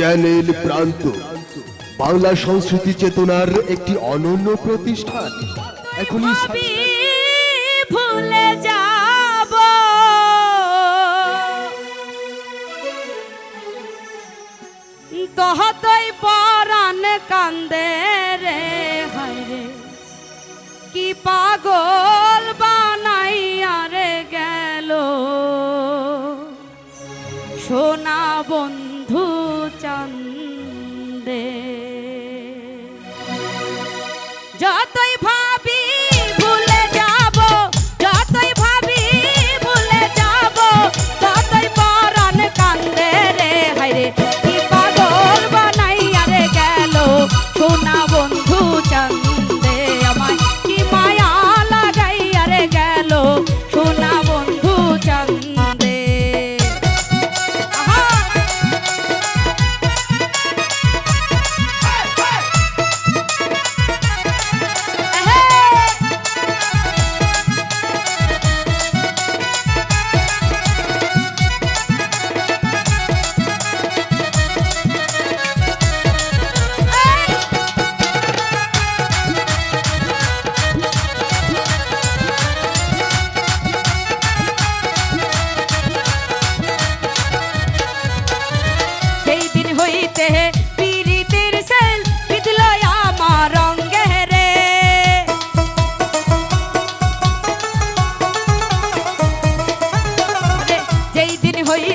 Channel প্রান্ত। বাংলা সংস্কৃতি চেতনার একটি অনন্য প্রতিষ্ঠান। এখনই ভুলে যাব। দহতই পরাণ কান্দে রে হায় কি পাগল বানাইয়া রে গেল। সোনা বন্ধু চন্দে। যতই ভা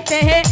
कहते हैं